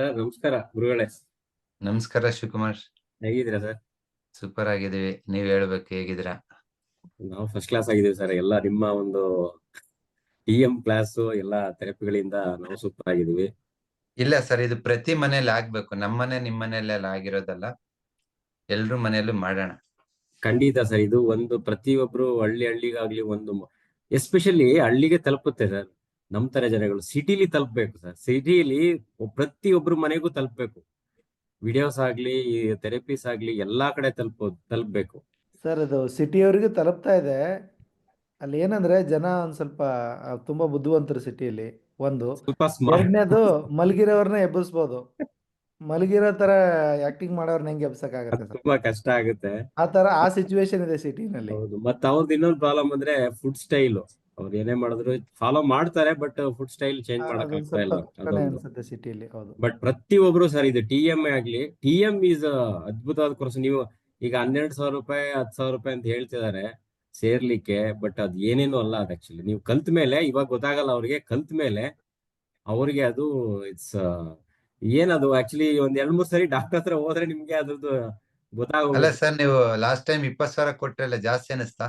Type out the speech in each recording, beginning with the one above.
Sir ನಮಸ್ಕಾರ ಗುರುಗಳೇ. ನಮಸ್ಕಾರ ಶಿವಕುಮಾರ್. ಹೇಗಿದ್ದೀರಾ ಸರ್? ಸೂಪರ್ ಆಗಿದೀವಿ ನೀವ್ ಹೇಳ್ಬೇಕು ಹೇಗಿದ್ದೀರಾ? ನಾವು ಫಸ್ಟ್ ಕ್ಲಾಸ್ ಆಗಿದ್ದೀವಿ ಸರ್. ಎಲ್ಲ ನಿಮ್ಮ ಒಂದು ಟಿ ಎಂ ಕ್ಲಾಸ್ ಎಲ್ಲ ಥೆರಪಿಗಳಿಂದ ನಾವು ಸೂಪರ್ ಆಗಿದ್ದೀವಿ. ಇಲ್ಲ ಸರ್ ಇದು ಪ್ರತಿ ಮನೇಲಿ ಆಗ್ಬೇಕು. ನಮ್ಮನೆ ನಿಮ್ ಮನೇಲೆಲ್ಲ ಆಗಿರೋದಲ್ಲ. ಎಲ್ರು ಮನೆಯಲ್ಲೂ ಮಾಡೋಣ. ಖಂಡಿತ ಸರ್ ಇದು ಒಂದು ಪ್ರತಿಯೊಬ್ರು ಹಳ್ಳಿ ಹಳ್ಳಿಗಾಗ್ಲಿ ಒಂದು ಎಸ್ಪೆಷಲಿ ಹಳ್ಳಿಗೆ ತಲುಪುತ್ತೆ ಸರ್. ನಮ್ ತರ ಜನಗಳು ಸಿಟಿಲಿ ತಲುಪಬೇಕು ಸರ್. ಸಿಟಿಲಿ ಪ್ರತಿಯೊಬ್ರು ಮನೆಗೂ ತಲುಪಬೇಕು. ವಿಡಿಯೋಸ್ ಆಗ್ಲಿ ಥೆರಪೀಸ್ ಆಗ್ಲಿ ಎಲ್ಲಾ ಕಡೆ ತಲುಪೋ ತಲುಪಬೇಕು. ಸರ್ ಅದು ಸಿಟಿಯವರಿಗೆ ತಲುಪ್ತಾ ಇದೆ. ಅಲ್ಲಿ ಏನಂದ್ರೆ ಜನ ಒಂದ್ ಸ್ವಲ್ಪ ಆ, ತುಂಬಾ ಬುದ್ಧಿವಂತರು ಸಿಟಿಯಲ್ಲಿ ಒಂದು ಸ್ವಲ್ಪ ಎರಡನೇದು ಮಲಗಿರೋರ್ನ ಎಬ್ಬಿಸ್ಬೋದು. ಮಲಗಿರೋ ತರ ಆಕ್ಟಿಂಗ್ ಮಾಡೋರ್ನ ಹೆಂಗ್ ಎಬ್ಸಕ್ಕಾಗತ್ತೆ ಸರ್? ತುಂಬಾ ಕಷ್ಟ ಆಗುತ್ತೆ. ಆ ತರ ಆ ಸಿಚುವೇಶನ್ ಇದೆ ಸಿಟಿನಲ್ಲಿ. ಹೌದು. ಮತ್ತೆ ಅವ್ರದ್ದು ಇನ್ನೊಂದು ಪ್ರಾಬ್ಲಮ್ ಅಂದ್ರೆ ಫುಡ್ ಸ್ಟೈಲ್ ಅವ್ರು ಏನೇ ಮಾಡಿದ್ರು ಫಾಲೋ ಮಾಡ್ತಾರೆ ಬಟ್ ಫುಡ್ ಸ್ಟೈಲ್ ಚೇಂಜ್ ಮಾಡಕ್ ಬಟ್ ಆಗ್ತಾ ಇಲ್ಲ. ಸ್ವಲ್ಪ ಅನ್ಸುತ್ತೆ ಸಿಟಿಯಲ್ಲಿ ಹೌದು. ಬಟ್ ಪ್ರತಿಯೊಬ್ರು ಸರ್ ಇದು ಟಿ ಎಂ ಆಗ್ಲಿ ಟಿ ಎಂ ಈಸ್ ಅದ್ಭುತವಾದ ಕೋರ್ಸ್ ನೀವು ಈಗ ಹನ್ನೆರಡು ಸಾವಿರ ರೂಪಾಯಿ ಹತ್ತು ಸಾವಿರ ರೂಪಾಯಿ ಅಂತ ಹೇಳ್ತಿದ್ದಾರೆ ಸೇರ್ಲಿಕ್ಕೆ ಬಟ್ ಅದ್ ಏನೇನು ಅಲ್ಲ ಅದು ಆಕ್ಚುಲಿ ನೀವು ಕಲ್ತ ಮೇಲೆ ಇವಾಗ ಗೊತ್ತಾಗಲ್ಲ ಅವ್ರಿಗೆ ಕಲ್ತ ಮೇಲೆ ಅವ್ರಿಗೆ ಅದು ಇಟ್ಸ್ ಏನದು ಆಕ್ಚುಲಿ ಒಂದ್ ಎರಡ್ ಮೂರ್ ಸರಿ ಡಾಕ್ಟರ್ ಹತ್ರ ಹೋದ್ರೆ ನಿಮ್ಗೆ ಅದ್ರದ್ದು ಗೊತ್ತಾಗಲ್ಲ ಸರ್ ನೀವು ಲಾಸ್ಟ್ ಟೈಮ್ ಇಪ್ಪತ್ ಸಾವಿರ ಕೊಟ್ರಲ್ಲ ಜಾಸ್ತಿ ಅನಿಸ್ತಾ?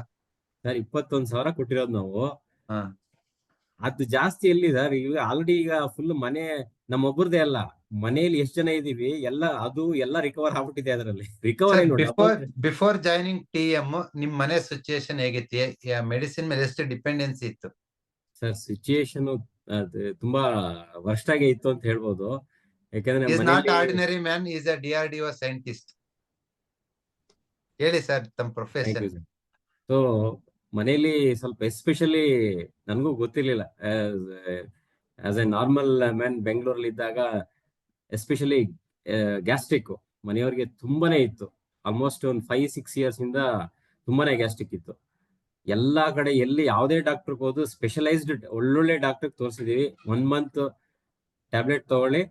ಸರ್ ಇಪ್ಪತ್ತೊಂದ್ ಸಾವಿರ ಕೊಟ್ಟಿರೋದು ನಾವು. ಹಾ. ಅದು ಜಾಸ್ತಿ ಎಲ್ಲಿ ಸರ್ ಈಗ ಆಲ್ರೆಡಿ ಈಗ ಫುಲ್ ಮನೆ ನಮ್ಮೊಬ್ಬರದೇ ಅಲ್ಲ. ಮನೆಯಲ್ಲಿ ಎಷ್ಟು ಜನ ಇದೀವಿ? ಎಲ್ಲ ಅದು ಎಲ್ಲ ರಿಕವರ್ ಆಗ್ಬಿಟ್ಟಿದೆ ಅದರಲ್ಲಿ. ರಿಕವರ್ ನೋಡಿ before before joining T M ನಿಮ್ ಮನೆ ಸಿಚುಯೇಷನ್ ಹೇಗಿತ್ತು? ಮೆಡಿಸಿನ್ ಮೇಲೆ ಎಷ್ಟು ಡಿಪೆಂಡೆನ್ಸಿ ಇತ್ತು? ಸರ್ ಸಿಚುಯೇಷನ್ ತುಂಬಾ ವರ್ಸ್ಟ್ ಆಗಿ ಇತ್ತು ಅಂತ ಹೇಳ್ಬೋದು. ಯಾಕಂದ್ರೆ not ordinary man is a D R D scientist ಹೇಳಿ ಸರ್ ತಮ್ಮ ಪ್ರೊಫೆಸರ್ ಸೊ ಮನೇಲಿ ಸ್ವಲ್ಪ ಎಸ್ಪೆಷಲಿ ನನಗೂ ಗೊತ್ತಿರ್ಲಿಲ್ಲ. ಆಸ್ ಎ ನಾರ್ಮಲ್ ಮ್ಯಾನ್ ಬೆಂಗಳೂರಲ್ಲಿ ಇದ್ದಾಗ ಎಸ್ಪೆಷಲಿ ಗ್ಯಾಸ್ಟ್ರಿಕ್ ಮನೆಯವ್ರಿಗೆ ತುಂಬಾನೇ ಇತ್ತು. ಆಲ್ಮೋಸ್ಟ್ ಒಂದು ಫೈವ್ ಸಿಕ್ಸ್ ಇಯರ್ಸ್ ಇಂದ ತುಂಬಾನೇ ಗ್ಯಾಸ್ಟ್ರಿಕ್ ಇತ್ತು. ಎಲ್ಲಾ ಕಡೆ ಎಲ್ಲಿ ಯಾವುದೇ ಡಾಕ್ಟರ್ ಹೋದ್ರು ಸ್ಪೆಷಲೈಸ್ಡ್ ಒಳ್ಳೊಳ್ಳೆ ಡಾಕ್ಟರ್ ತೋರಿಸಿದೀವಿ. ಒನ್ ಮಂತ್ ಟ್ಯಾಬ್ಲೆಟ್ ತಗೊಳ್ಳಿ,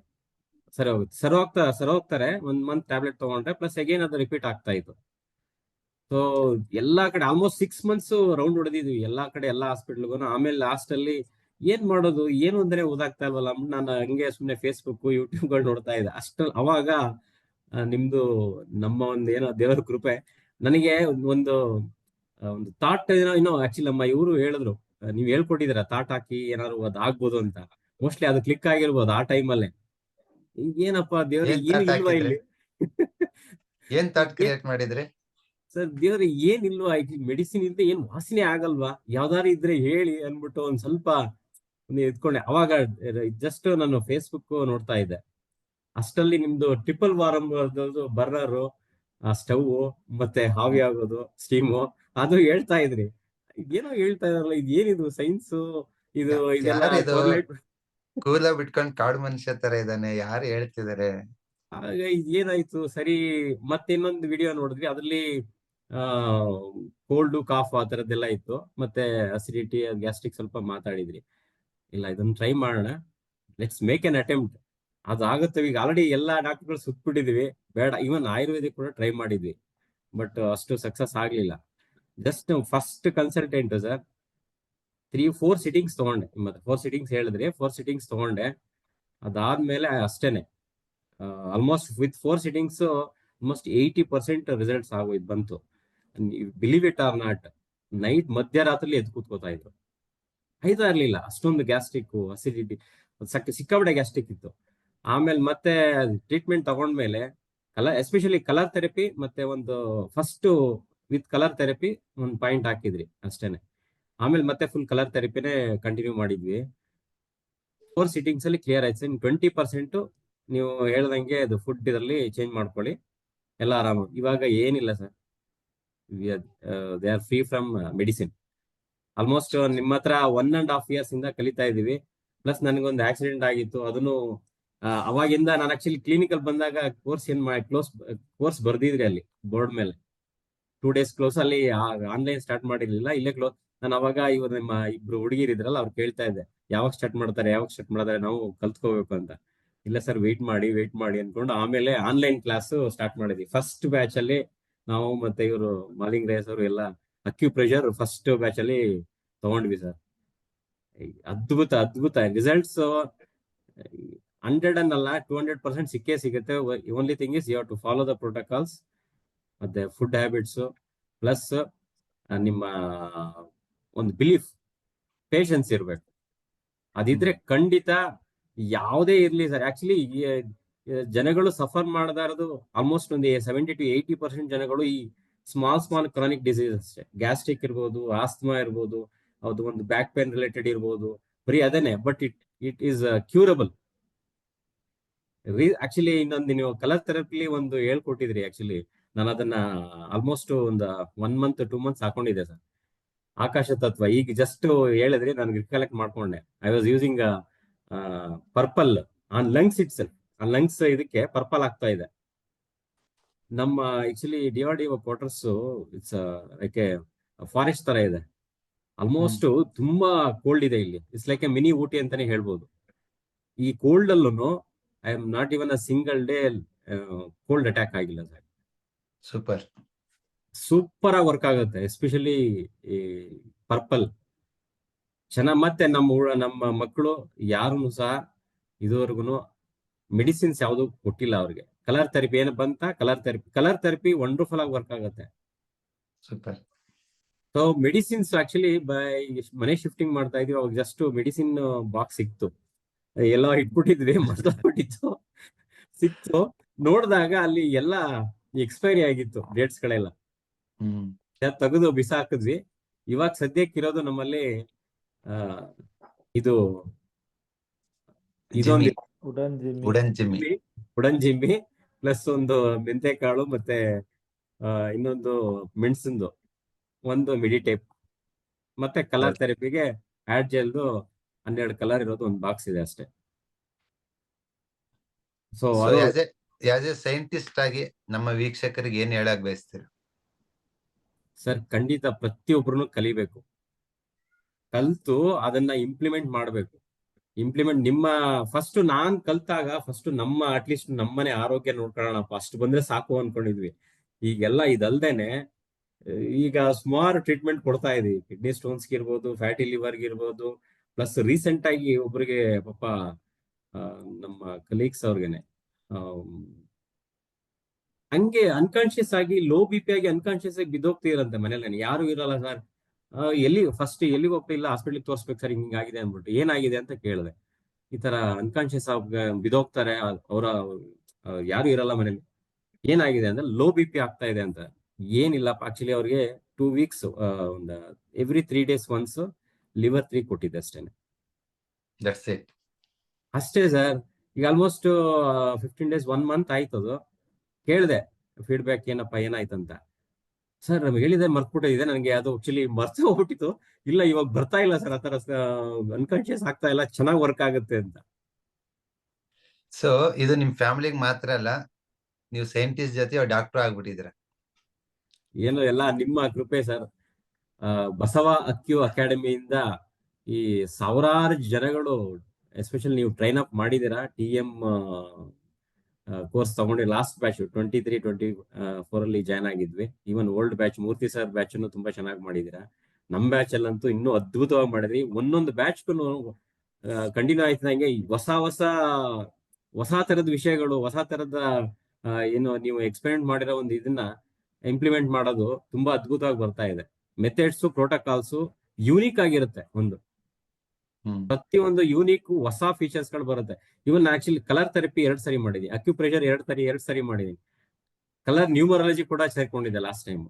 ಸರಿ ಹೋಗುತ್ತೆ. ಸರಿ ಹೋಗ್ತಾ, ಸರಿ ಹೋಗ್ತಾರೆ. ಒಂದ್ ಮಂತ್ ಟ್ಯಾಬ್ಲೆಟ್ ತಗೊಂಡ್ರೆ ಪ್ಲಸ್ ಅಗೇನ್ ಅದು ರಿಪೀಟ್ ಆಗ್ತಾ ಇತ್ತು. ಸೊ ಎಲ್ಲಾ ಕಡೆ ಆಲ್ಮೋಸ್ಟ್ ಸಿಕ್ಸ್ ಮಂತ್ಸ್ ರೌಂಡ್ ಹೊಡೆದಿದ್ವಿ. ಎಲ್ಲಾ ಕಡೆ ಎಲ್ಲಾ ಹಾಸ್ಪಿಟ್ಲ್ಗೂ ಆಮೇಲೆ ಲಾಸ್ಟ್ ಅಲ್ಲಿ ಏನ್ ಮಾಡೋದು? ಏನು ಅಂದ್ರೆ ಓದಾಗ್ತಾ ಇಲ್ವಲ್ಲ? ನಾನು ಹಂಗೆ ಸುಮ್ನೆ ಫೇಸ್ಬುಕ್ ಯೂಟ್ಯೂಬ್ಗಳು ನೋಡ್ತಾ ಇದ್ದೆ. ಅಷ್ಟ ಅವಾಗ ನಿಮ್ದು ನಮ್ಮ ಒಂದು ಏನೋ ದೇವರ ಕೃಪೆ. ನನಗೆ ಒಂದು ಒಂದು ಥಾಟ್ ಏನೋ ಏನೋ ಆಕ್ಚುಲಿ ನಮ್ಮ ಇವರು ಹೇಳಿದ್ರು. ನೀವ್ ಹೇಳ್ಕೊಟ್ಟಿದ್ದೀರಾ? ಥಾಟ್ ಹಾಕಿ ಏನಾದ್ರು ಅದ್ ಆಗ್ಬೋದು ಅಂತ. ಮೋಸ್ಟ್ಲಿ ಅದು ಕ್ಲಿಕ್ ಆಗಿರ್ಬೋದು ಆ ಟೈಮಲ್ಲೇ ಏನಪ್ಪ ದೇವ್ರ ಏನ್ ಇಲ್ವಾ ಇಲ್ಲಿ? ಏನ್ ಥಾಟ್ ಕ್ರಿಯೇಟ್ ಮಾಡಿದ್ರಿ? ಸರ್ ದೇವ್ರೆ ಏನಿಲ್ವಾ? ಮೆಡಿಸಿನ್ ಇದ್ರೆ ಏನ್ ವಾಸನೆ ಆಗಲ್ವಾ? ಯಾವ್ದಾರು ಇದ್ರೆ ಹೇಳಿ ಅನ್ಬಿಟ್ಟು ಒಂದ್ ಸ್ವಲ್ಪ ಎತ್ಕೊಂಡೆ. ಅವಾಗ ಜಸ್ಟ್ ನಾನು ಫೇಸ್ಬುಕ್ ನೋಡ್ತಾ ಇದ್ದೆ. ಅಷ್ಟಲ್ಲಿ ನಿಮ್ದು ಟ್ರಿಪಲ್ ವಾರಂ ಬರ್ರರು ಆ ಸ್ಟವ್ ಮತ್ತೆ ಹಾವಿ ಆಗೋದು ಸ್ಟೀಮು ಅದು ಹೇಳ್ತಾ ಇದ್ರಿ. ಏನೋ ಹೇಳ್ತಾ ಇದಾರಲ್ಲ ಇದು ಏನಿದು ಸೈನ್ಸ್ ಇದು ಕೂಲ ಬಿಟ್ಕೊಂಡ್ ಕಾಡು ಮನುಷ್ಯ ತರ ಇದಾನೆ ಯಾರು ಹೇಳ್ತಿದಾರೆ? ಆಗ ಏನಾಯ್ತು? ಸರಿ ಮತ್ತೆ ಇನ್ನೊಂದು ವಿಡಿಯೋ ನೋಡಿದ್ವಿ. ಅದ್ರಲ್ಲಿ ಕೋಲ್ಡ್ ಕಾಫ್ ಆ ತರದ್ದೆಲ್ಲ ಇತ್ತು. ಮತ್ತೆ ಅಸಿಡಿಟಿ ಗ್ಯಾಸ್ಟ್ರಿಕ್ ಸ್ವಲ್ಪ ಮಾತಾಡಿದ್ರಿ. ಇಲ್ಲ, ಇದನ್ನ ಟ್ರೈ ಮಾಡೋಣ. ಲೆಟ್ಸ್ ಮೇಕ್ ಎನ್ ಅಟೆಂಪ್ಟ್ ಅದು ಆಗುತ್ತೆ ಈಗ ಆಲ್ರೆಡಿ ಎಲ್ಲಾ ಡಾಕ್ಟರ್ಗಳು ಸುತ್ಬಿಟ್ಟಿದೀವಿ. ಬೇಡ ಇವನ್ ಆಯುರ್ವೇದಿಕ್ ಕೂಡ ಟ್ರೈ ಮಾಡಿದ್ವಿ. ಬಟ್ ಅಷ್ಟು ಸಕ್ಸಸ್ ಆಗ್ಲಿಲ್ಲ. Just first consultant sir three four sittings ತಗೊಂಡೆ. ಮತ್ತೆ ಫೋರ್ ಸಿಟಿಂಗ್ಸ್ ಹೇಳಿದ್ರಿ ಫೋರ್ ಸಿಟಿಂಗ್ಸ್ ತಗೊಂಡೆ. ಅದಾದ್ಮೇಲೆ ಅಷ್ಟೇನೆ. Almost with four sittings almost eighty percent results ಆಗೋಯ್ತು, ಬಂತು. Believe it or not night ಮಧ್ಯರಾತ್ರಿ ಎದ್ದು ಕೂತ್ಕೋತಾ ಇದ್ರು ಆಯ್ತಾ ಇರ್ಲಿಲ್ಲ. ಅಷ್ಟೊಂದು ಗ್ಯಾಸ್ಟ್ರಿಕ್ ಅಸಿಡಿಟಿ ಸಿಕ್ಕಾಪಟ್ಟೆ ಗ್ಯಾಸ್ಟ್ರಿಕ್ ಇತ್ತು. ಆಮೇಲೆ ಮತ್ತೆ ಟ್ರೀಟ್ಮೆಂಟ್ ತಗೊಂಡ್ಮೇಲೆ ಕಲರ್ ಎಸ್ಪೆಷಲಿ ಕಲರ್ ಥೆರಪಿ ಮತ್ತೆ ಒಂದು ಫಸ್ಟ್ ವಿತ್ ಕಲರ್ ಥೆರಪಿ ಒಂದು ಪಾಯಿಂಟ್ ಹಾಕಿದ್ರಿ ಅಷ್ಟೇನೆ. ಆಮೇಲೆ ಮತ್ತೆ ಫುಲ್ ಕಲರ್ ಥೆರಪಿನೇ ಕಂಟಿನ್ಯೂ ಮಾಡಿದ್ವಿ. ಫೋರ್ ಸಿಟ್ಟಿಂಗ್ಸ್ ಅಲ್ಲಿ ಕ್ಲಿಯರ್ ಆಯ್ತು. ಇನ್ ಟ್ವೆಂಟಿ ಪರ್ಸೆಂಟ್ ನೀವು ಹೇಳ್ದಂಗೆ ಅದು ಫುಡ್ ಇದರಲ್ಲಿ ಚೇಂಜ್ ಮಾಡ್ಕೊಳ್ಳಿ. ಎಲ್ಲ ಆರಾಮ ಇವಾಗ ಏನಿಲ್ಲ sir. They are free from medicine almost ನಿಮ್ಮ ಹತ್ರ ಒನ್ ಅಂಡ್ ಹಾಫ್ ಇಯರ್ಸ್ ಇಂದ ಕಲಿತಾ ಇದೀವಿ ಪ್ಲಸ್ ನನಗೊಂದು ಆಕ್ಸಿಡೆಂಟ್ ಆಗಿತ್ತು. ಅದನ್ನು ಅವಾಗಿಂದ ನಾನು ಆಕ್ಚುಲಿ ಕ್ಲಿನಿಕಲ್ ಬಂದಾಗ ಕೋರ್ಸ್ ಏನ್ ಮಾಡಿ ಕ್ಲೋಸ್ ಕೋರ್ಸ್ ಬರ್ದಿದ್ರಿ ಅಲ್ಲಿ ಬೋರ್ಡ್ ಮೇಲೆ. ಟೂ ಡೇಸ್ ಕ್ಲೋಸ್ ಅಲ್ಲಿ ಆನ್ಲೈನ್ ಸ್ಟಾರ್ಟ್ ಮಾಡಿರ್ಲಿಲ್ಲ. ಇಲ್ಲೇ ಕ್ಲೋಸ್ ನಾನು ಅವಾಗ ಇವ್ರು ನಿಮ್ಮ ಇಬ್ರು ಹುಡುಗಿರಿದ್ರಲ್ಲ ಅವ್ರು ಕೇಳ್ತಾ ಇದ್ದೆ. ಯಾವಾಗ ಸ್ಟಾರ್ಟ್ ಮಾಡ್ತಾರೆ, ಯಾವಾಗ ಸ್ಟಾರ್ಟ್ ಮಾಡ್ತಾರೆ, ನಾವು ಕಲ್ತ್ಕೋಬೇಕು ಅಂತ. ಇಲ್ಲ ಸರ್ ವೆಯ್ಟ್ ಮಾಡಿ ವೆಯ್ಟ್ ಮಾಡಿ ಅನ್ಕೊಂಡು ಆಮೇಲೆ ಆನ್ಲೈನ್ ಕ್ಲಾಸ್ ಸ್ಟಾರ್ಟ್ ಮಾಡಿದ್ವಿ. ಫಸ್ಟ್ ಬ್ಯಾಚ್ ಅಲ್ಲಿ ನಾವು ಮತ್ತೆ ಇವರು ಮಾಲಿಂಗ್ ರೇಸ್ ಅವರು ಎಲ್ಲ ಅಕ್ಯು ಪ್ರೆಷರ್ ಫಸ್ಟ್ ಬ್ಯಾಚ್ ಅಲ್ಲಿ ತಗೊಂಡ್ವಿ ಸರ್ ಅದ್ಭುತ ಅದ್ಭುತ. ರಿಸಲ್ಟ್ಸ್ ಹಂಡ್ರೆಡ್ ಅನ್ನಲ್ಲ ಟೂ ಹಂಡ್ರೆಡ್ ಪರ್ಸೆಂಟ್ ಸಿಕ್ಕೇ ಸಿಗುತ್ತೆ. Only thing is you have to follow the protocols ಮತ್ತೆ ಫುಡ್ ಹ್ಯಾಬಿಟ್ಸ್ ಪ್ಲಸ್ ನಿಮ್ಮ ಒಂದು ಬಿಲೀಫ್ ಪೇಷನ್ಸ್ ಇರಬೇಕು. ಅದಿದ್ರೆ ಖಂಡಿತ ಯಾವುದೇ ಇರಲಿ ಸರ್ ಆಕ್ಚುಲಿ ಜನಗಳು ಸಫರ್ ಮಾಡದ ಇರೋದು ಆಲ್ಮೋಸ್ಟ್ ಒಂದು ಸೆವೆಂಟಿ ಟು ಏಯ್ಟಿ ಪರ್ಸೆಂಟ್ ಜನಗಳು ಈ ಸ್ಮಾಲ್ ಸ್ಮಾಲ್ ಕ್ರಾನಿಕ್ ಡಿಸೀಸ್ ಅಷ್ಟೇ. ಗ್ಯಾಸ್ಟ್ರಿಕ್ ಇರ್ಬೋದು ಆಸ್ತಮಾ ಇರ್ಬೋದು, ಅದು ಒಂದು ಬ್ಯಾಕ್ ಪೇನ್ ರಿಲೇಟೆಡ್ ಇರ್ಬೋದು, ಬರೀ ಅದೇನೆ but it it is curable actually ಇನ್ನೊಂದು ನೀವು ಕಲರ್ ಥೆರಪಿಲಿ ಒಂದು ಹೇಳ್ಕೊಟ್ಟಿದ್ರಿ ಆಕ್ಚುಲಿ ನಾನು ಅದನ್ನ ಆಲ್ಮೋಸ್ಟ್ ಒಂದು ಒನ್ ಮಂತ್ ಟೂ ಮಂತ್ಸ್ ಹಾಕೊಂಡಿದ್ದೆ ಸರ್. ಆಕಾಶ ತತ್ವ, ಈಗ ಜಸ್ಟ್ ಹೇಳಿದ್ರಿ ನಾನು ರಿಕಲೆಕ್ಟ್ ಮಾಡ್ಕೊಂಡೆ. I was using purple on lungs itself ಆ ಲಂಗ್ಸ್ ಇದಕ್ಕೆ ಪರ್ಪಲ್ ಆಗ್ತಾ ಇದೆ. ನಮ್ಮ actually D R D quarters it's like forest ತರ ಇದೆ. ಆಲ್ಮೋಸ್ಟ್ ತುಂಬಾ ಕೋಲ್ಡ್ ಇದೆ ಇಲ್ಲಿ. It's like a mini Ooty ಅಂತಾನೆ ಹೇಳ್ಬೋದು. ಈ ಕೋಲ್ಡ್ ಅಲ್ಲೂ I am not even a single day cold attack ಆಗಿಲ್ಲ ಸರ್. ಸೂಪರ್ ಸೂಪರ್ ಆಗಿ ವರ್ಕ್ ಆಗುತ್ತೆ ಎಸ್ಪೆಷಲಿ ಈ ಪರ್ಪಲ್ ಚೆನ್ನಾಗ್ ಮತ್ತೆ ನಮ್ಮ ನಮ್ಮ ಮಕ್ಕಳು ಯಾರು ಸಹ ಇದುವರೆಗೂ ಮೆಡಿಸಿನ್ಸ್ ಯಾವುದು ಕೊಟ್ಟಿಲ್ಲ ಅವ್ರಿಗೆ. ಕಲರ್ ಥೆರಪಿ ಏನು ಬಂತ colour therapy colour therapy wonderful ಆಗಿ ವರ್ಕ್ ಆಗುತ್ತೆ. ಸೂಪರ್. ಸೊ ಮೆಡಿಸಿನ್ಸ್ ಆಕ್ಚುಲಿ ಮನೆ ಶಿಫ್ಟಿಂಗ್ ಮಾಡ್ತಾ ಇದೀವಿ ಅವಾಗ ಜಸ್ಟ್ ಮೆಡಿಸಿನ್ ಬಾಕ್ಸ್ ಸಿಕ್ತು. ಎಲ್ಲ ಇಟ್ಬಿಟ್ಟಿದ್ವಿ ಮರ್ತೋಗ್ಬಿಟ್ಟಿತ್ತು ಸಿಕ್ತು. ನೋಡಿದಾಗ ಅಲ್ಲಿ ಎಲ್ಲ ಎಕ್ಸ್ಪೈರಿ ಆಗಿತ್ತು ಡೇಟ್ಸ್ ಗಳೆಲ್ಲ. ಹ್ಮ್. ತೆಗೆದು ಬಿಸಾಕಿದ್ವಿ ಇವಾಗ ಸದ್ಯಕ್ಕೆ ಇರೋದು ನಮ್ಮಲ್ಲಿ ಇದು ಇದೊಂದು ಜಿಮ್ಮಿ ಉಡನ್ ಜಿಮ್ಮಿ ಉಡನ್ ಜಿಮ್ಮಿ ಪ್ಲಸ್ ಒಂದು ಮೆಂತೆಕಾಳು ಮತ್ತೆ ಆ, ಇನ್ನೊಂದು ಮೆಣಸಿಂದು. ಒಂದು ಮಿಡಿ ಟೈಪ್ ಮತ್ತೆ ಕಲರ್ ಥೆರಪಿಗೆ ಆಡ್ ಜೆಲ್ದು ಹನ್ನೆರಡು ಕಲರ್ ಇರೋದು ಒಂದು ಬಾಕ್ಸ್ ಇದೆ ಅಷ್ಟೇ. ಸೊ ಆಸ್ ಎ ಸೈಂಟಿಸ್ಟ್ ಆಗಿ ನಮ್ಮ ವೀಕ್ಷಕರಿಗೆ ಏನ್ ಹೇಳಕ್ ಬಯಸ್ತೀರ? ಸರ್ ಖಂಡಿತ ಪ್ರತಿಯೊಬ್ಬರು ಕಲಿಬೇಕು. ಕಲ್ತು ಅದನ್ನ ಇಂಪ್ಲಿಮೆಂಟ್ ಮಾಡಬೇಕು. ಇಂಪ್ಲಿಮೆಂಟ್ ನಿಮ್ಮ ಫಸ್ಟ್ ನಾನ್ ಕಲ್ತಾಗ ಫಸ್ಟ್ ನಮ್ಮ ಅಟ್ಲೀಸ್ಟ್ ನಮ್ಮನೆ ಆರೋಗ್ಯ ನೋಡ್ಕೊಳ್ಳೋಣ ಫಸ್ಟ್ ಬಂದ್ರೆ ಸಾಕು ಅನ್ಕೊಂಡಿದ್ವಿ. ಈಗೆಲ್ಲ ಇದಲ್ದೇನೆ, ಈಗ ಸುಮಾರು ಟ್ರೀಟ್ಮೆಂಟ್ ಕೊಡ್ತಾ ಇದೀವಿ. ಕಿಡ್ನಿ ಸ್ಟೋನ್ಸ್ ಇರ್ಬೋದು ಫ್ಯಾಟಿ ಲಿವರ್ ಇರ್ಬೋದು ಪ್ಲಸ್ ರೀಸೆಂಟ್ ಆಗಿ ಒಬ್ರಿಗೆ ಪಾಪ ನಮ್ಮ ಕಲೀಗ್ಸ್ ಅವ್ರಿಗೆನೆ ಹಂಗೆ ಅನ್ಕಾನ್ಶಿಯಸ್ ಆಗಿ ಲೋ ಬಿ ಪಿ ಆಗಿ ಅನ್ಕಾನ್ಶಿಯಸ್ ಆಗಿ ಬಿದ್ದೋಗ್ತಿರಂತೆ ಮನೇಲಿ ಯಾರು ಇರಲ್ಲ ಸರ್ ಎಲ್ಲಿ ಫಸ್ಟ್ ಎಲ್ಲಿಗೆ ಹೋಗ್ತಾ ಇಲ್ಲ ಹಾಸ್ಪಿಟ್ಲಿಗೆ ತೋರಿಸ್ಬೇಕು ಸರ್ ಹಿಂಗಾಗಿದೆ ಅಂದ್ಬಿಟ್ಟು. ಏನಾಗಿದೆ ಅಂತ ಕೇಳಿದೆ. ಈ ತರ ಅನ್ಕಾನ್ಶಿಯಸ್ ಬಿದೋಗ್ತಾರೆ ಅವರ ಯಾರು ಇರಲ್ಲ ಮನೇಲಿ. ಏನಾಗಿದೆ ಅಂದ್ರೆ ಲೋ ಬಿ ಪಿ ಆಗ್ತಾ ಇದೆ ಅಂತ. ಏನಿಲ್ಲ ಆಕ್ಚುಲಿ ಅವ್ರಿಗೆ ಟೂ ವೀಕ್ಸ್ ಒಂದು every three days once liver three ಕೊಟ್ಟಿದ್ದೆ ಅಷ್ಟೇನೆ. ಅಷ್ಟೇ ಸರ್ ಈಗ almost fifteen days one month ಆಯ್ತು ಅದು. ಕೇಳಿದೆ ಫೀಡ್ಬ್ಯಾಕ್ ಏನಪ್ಪ ಏನಾಯ್ತಂತ. ಸರ್ ನಮ್ಗೆ ಹೇಳಿದೆ ಮರ್ತ್ಬಿಟ್ಟಿದೆ. ನನಗೆ ಅದು ಆಕ್ಚುಲಿ ಮರ್ತು ಹೋಗ್ಬಿಟ್ಟಿತ್ತು. ಇಲ್ಲ ಇವಾಗ ಬರ್ತಾ ಇಲ್ಲ ಸರ್ ಆತರ ಅನ್ಕಾನ್ಶಿಯಸ್ ಆಗ್ತಾ ಇಲ್ಲ. ಚೆನ್ನಾಗಿ ವರ್ಕ್ ಆಗುತ್ತೆ ಅಂತ. ಸೊ ಇದು ನಿಮ್ ಫ್ಯಾಮಿಲಿಗೆ ಮಾತ್ರ ಅಲ್ಲ ನೀವು ಸೈಂಟಿಸ್ಟ್ ಜೊತೆ ಡಾಕ್ಟರ್ ಆಗ್ಬಿಟ್ಟಿದ್ರ ಏನು ಎಲ್ಲ ನಿಮ್ಮ ಕೃಪೆ ಸರ್. ಬಸವ ಅಕ್ಯೂ ಅಕಾಡೆಮಿಯಿಂದ ಈ ಸಾವಿರಾರು ಜನಗಳು ಎಸ್ಪೆಷಲಿ ನೀವು ಟ್ರೈನ್ ಅಪ್ ಮಾಡಿದೀರಾ ಟಿ ಎಂ ಕೋರ್ಸ್ ತಗೊಂಡು last batch twenty three twenty four ಅಲ್ಲಿ join ಆಗಿದ್ವಿ. Even old batch Murthy sir batch ತುಂಬಾ ಚೆನ್ನಾಗಿ ಮಾಡಿದೀರಾ. ನಮ್ ಬ್ಯಾಚ್ ಅಲ್ಲಂತೂ ಇನ್ನೂ ಅದ್ಭುತವಾಗಿ ಮಾಡಿದ್ರಿ. ಒಂದೊಂದು ಬ್ಯಾಚ್ ಕಂಟಿನ್ಯೂ ಆಯ್ತಂಗೆ ಹೊಸ ಹೊಸ ಹೊಸ ತರದ ವಿಷಯಗಳು, ಹೊಸ ತರದ ಏನು ನೀವು ಎಕ್ಸ್ಪೆರಿಮೆಂಟ್ ಮಾಡಿರೋ ಒಂದು ಇದನ್ನ ಇಂಪ್ಲಿಮೆಂಟ್ ಮಾಡೋದು ತುಂಬಾ ಅದ್ಭುತವಾಗಿ ಬರ್ತಾ ಇದೆ. ಮೆಥಡ್ಸ್ ಪ್ರೋಟೋಕಾಲ್ಸ್ ಯೂನಿಕ್ ಆಗಿರುತ್ತೆ ಒಂದು. ಪ್ರತಿಯೊಂದು ಯೂನಿಕ್ ಹೊಸ ಫೀಚರ್ಸ್ಗಳು ಬರುತ್ತೆ. ಇವನ್ ಆಕ್ಚುಲಿ ಕಲರ್ ಥೆರಪಿ ಎರಡ್ ಸರಿ ಮಾಡಿದೀನಿ. ಅಕ್ಯುಪ್ರೆಷರ್ ಎರಡ್ ಸರಿ ಎರಡ್ ಸರಿ ಮಾಡಿದೀನಿ. ಕಲರ್ ನ್ಯೂಮರಾಲಜಿ ಕೂಡ ಸೇರ್ಕೊಂಡಿದ್ದೆ ಲಾಸ್ಟ್ ಟೈಮ್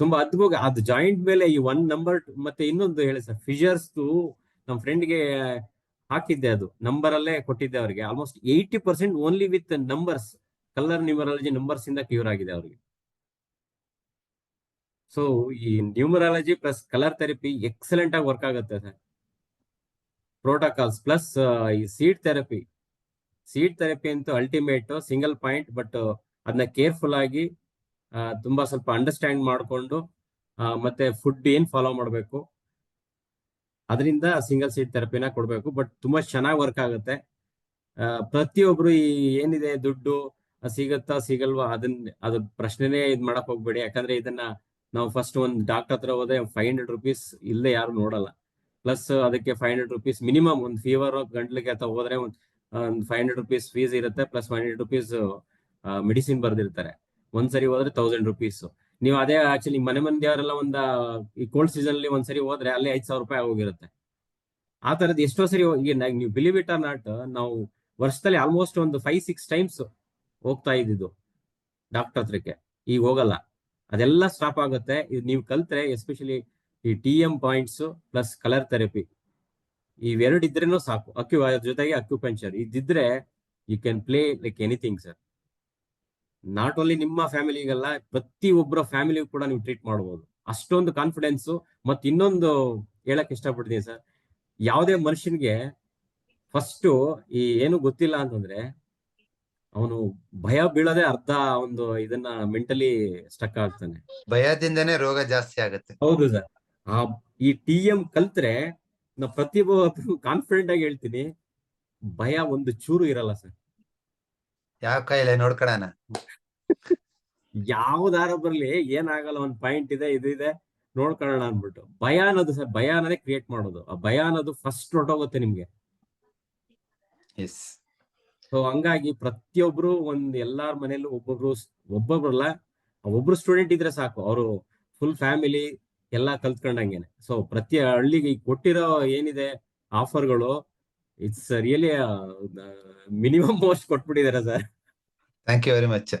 ತುಂಬಾ ಅದ್ಭುತ, ಅದು ಜಾಯಿಂಟ್ ಮೇಲೆ ಈ ಒನ್ ನಂಬರ್ ಮತ್ತೆ ಇನ್ನೊಂದು ಹೇಳಿ ಸರ್ ಫಿಜರ್ಸ್ ನಮ್ಮ ಫ್ರೆಂಡ್ಗೆ ಹಾಕಿದ್ದೆ ಅದು. ನಂಬರ್ ಅಲ್ಲೇ ಕೊಟ್ಟಿದ್ದೆ ಅವರಿಗೆ. Almost eighty percent only with numbers colour numerology numbers ಇಂದ ಕ್ಯೂರ್ ಆಗಿದೆ ಅವರಿಗೆ. ಸೊ ಈ numerology plus colour therapy excellent ಆಗಿ ವರ್ಕ್ ಆಗುತ್ತೆ ಸರ್ ಪ್ರೋಟೋಕಾಲ್ಸ್ ಪ್ಲಸ್ ಈ ಸೀಡ್ ಥೆರಪಿ ಸೀಡ್ ಥೆರಪಿ ಅಂತೂ ಅಲ್ಟಿಮೇಟ್ ಸಿಂಗಲ್ ಪಾಯಿಂಟ್ ಬಟ್ ಅದನ್ನ ಕೇರ್ಫುಲ್ ಆಗಿ ತುಂಬಾ ಸ್ವಲ್ಪ ಅಂಡರ್ಸ್ಟ್ಯಾಂಡ್ ಮಾಡಿಕೊಂಡು ಮತ್ತೆ ಫುಡ್ ಏನ್ ಫಾಲೋ ಮಾಡಬೇಕು. ಅದರಿಂದ ಸಿಂಗಲ್ ಸೀಟ್ ಥೆರಪಿನ ಕೊಡಬೇಕು ಬಟ್ ತುಂಬಾ ಚೆನ್ನಾಗಿ ವರ್ಕ್ ಆಗುತ್ತೆ. ಪ್ರತಿಯೊಬ್ರು ಈ ಏನಿದೆ ದುಡ್ಡು, ಸಿಗುತ್ತಾ ಸಿಗತ್ತಾ ಸಿಗಲ್ವಾ, ಅದನ್ ಅದ್ರ ಪ್ರಶ್ನೆನೇ ಇದ್ ಮಾಡಕ್ ಹೋಗ್ಬೇಡಿ. ಯಾಕಂದ್ರೆ ಇದನ್ನ ನಾವು ಫಸ್ಟ್ ಒಂದು ಡಾಕ್ಟರ್ ಹತ್ರ ಹೋದ್ರೆ ಫೈವ್ ಹಂಡ್ರೆಡ್ ರುಪೀಸ್ ಇಲ್ಲೇ ಯಾರು ನೋಡಲ್ಲ. ಪ್ಲಸ್ ಅದಕ್ಕೆ ಫೈವ್ ಹಂಡ್ರೆಡ್ ರುಪೀಸ್ ಮಿನಿಮಮ್ ಒಂದು ಫೀವರ್ ಗಂಟ್ಲಿಗೆ ಅಥವಾ ಹೋದ್ರೆ ಒಂದು ಫೈವ್ ಹಂಡ್ರೆಡ್ ರುಪೀಸ್ ಫೀಸ್ ಇರುತ್ತೆ. Plus five hundred rupees medicine ಬರ್ದಿರ್ತಾರೆ. ಒಂದ್ಸರಿ ಹೋದ್ರೆ ತೌಸಂಡ್ ರುಪೀಸ್ ನೀವು ಅದೇ ಆಕ್ಚುಲಿ ಮನೆ ಮಂದಿಯವರೆಲ್ಲ ಒಂದ ಈ ಕೋಲ್ಡ್ ಸೀಸನ್ ಅಲ್ಲಿ ಒಂದ್ಸರಿ ಹೋದ್ರೆ ಅಲ್ಲಿ ಐದ್ ಸಾವಿರ ರೂಪಾಯಿ ಹೋಗಿರುತ್ತೆ ಆ ತರದ್ ಎಷ್ಟೋ ಸರಿ ನೀವು ಬಿಲಿವ್ ಇಟ್ ಆರ್ ನಾಟ್ ನಾವು ವರ್ಷದಲ್ಲಿ ಆಲ್ಮೋಸ್ಟ್ ಒಂದು ಫೈವ್ ಸಿಕ್ಸ್ ಟೈಮ್ಸ್ ಹೋಗ್ತಾ ಇದ್ದಿದ್ದು ಡಾಕ್ಟರ್ ಹತ್ರಕ್ಕೆ. ಈಗ ಹೋಗಲ್ಲ. ಅದೆಲ್ಲ ಸ್ಟಾಪ್ ಆಗುತ್ತೆ. ಇದು ನೀವು ಕಲ್ತ್ರೆ ಎಸ್ಪೆಷಲಿ ಈ T M points plus colour therapy ಇವೆರಡು ಇದ್ರೇನು ಸಾಕು. ಅಕ್ಯು ಅದ್ರ ಜೊತೆಗೆ acupuncture ಇದಿದ್ರೆ you can play like anything sir not only ನಿಮ್ಮ ಫ್ಯಾಮಿಲಿಗಲ್ಲ ಪ್ರತಿ ಒಬ್ಬರ ಫ್ಯಾಮಿಲಿ ಕೂಡ ನೀವು ಟ್ರೀಟ್ ಮಾಡಬಹುದು ಅಷ್ಟೊಂದು ಕಾನ್ಫಿಡೆನ್ಸ್ ಮತ್ತೆ ಇನ್ನೊಂದು ಹೇಳಕ್ ಇಷ್ಟಪಡ್ತೀನಿ ಸರ್ ಯಾವುದೇ ಮನುಷ್ಯನಿಗೆ ಫಸ್ಟ್ ಈ ಏನು ಗೊತ್ತಿಲ್ಲ ಅಂತಂದ್ರೆ ಅವನು ಭಯ ಬೀಳದೆ ಅರ್ಧ ಒಂದು ಇದನ್ನ ಮೆಂಟಲಿ ಸ್ಟಕ್ ಆಗ್ತಾನೆ. ಭಯದಿಂದನೇ ರೋಗ ಜಾಸ್ತಿ ಆಗುತ್ತೆ. ಹೌದು ಸರ್ ಆ ಈ ಟಿ ಎಂ ಕಲ್ತ್ರೆ ನಾ ಪ್ರತಿಭಾ ಕಾನ್ಫಿಡೆಂಟ್ ಆಗಿ ಹೇಳ್ತೀನಿ ಭಯ ಒಂದು ಚೂರು ಇರಲ್ಲ ಸರ್. ಯಾವ ಕೈಲೆ ನೋಡ್ಕೊಳಣ ಯಾವ್ದಾರ ಬರ್ಲಿ ಏನಾಗಲ್ಲ ಒಂದ್ ಪಾಯಿಂಟ್ ಇದೆ ಇದು ಇದೆ ನೋಡ್ಕೊಳ್ಳೋಣ ಅನ್ಬಿಟ್ಟು ಭಯ ಅನ್ನೋದು ಸರ್ ಭಯ ಅನ್ನೋದೇ ಕ್ರಿಯೇಟ್ ಮಾಡೋದು. ಆ ಭಯ ಅನ್ನೋದು ಫಸ್ಟ್ ಹೊರಟೋಗುತ್ತೆ ನಿಮ್ಗೆ. ಎಸ್ ಸೊ ಹಂಗಾಗಿ ಪ್ರತಿಯೊಬ್ರು ಒಂದ್ ಎಲ್ಲಾರ ಮನೇಲೂ ಒಬ್ಬೊಬ್ರು ಒಬ್ಬೊಬ್ರಲ್ಲ ಒಬ್ರು ಸ್ಟೂಡೆಂಟ್ ಇದ್ರೆ ಸಾಕು. ಅವರು ಫುಲ್ ಫ್ಯಾಮಿಲಿ ಎಲ್ಲಾ ಕಲ್ತ್ಕೊಂಡಂಗೆನೆ. ಸೊ ಪ್ರತಿ ಹಳ್ಳಿಗೆ ಈಗ ಕೊಟ್ಟಿರೋ ಏನಿದೆ ಆಫರ್ಗಳು it's really minimum most ಕೊಟ್ಬಿಟ್ಟಿದ್ದಾರೆ sir thank you very much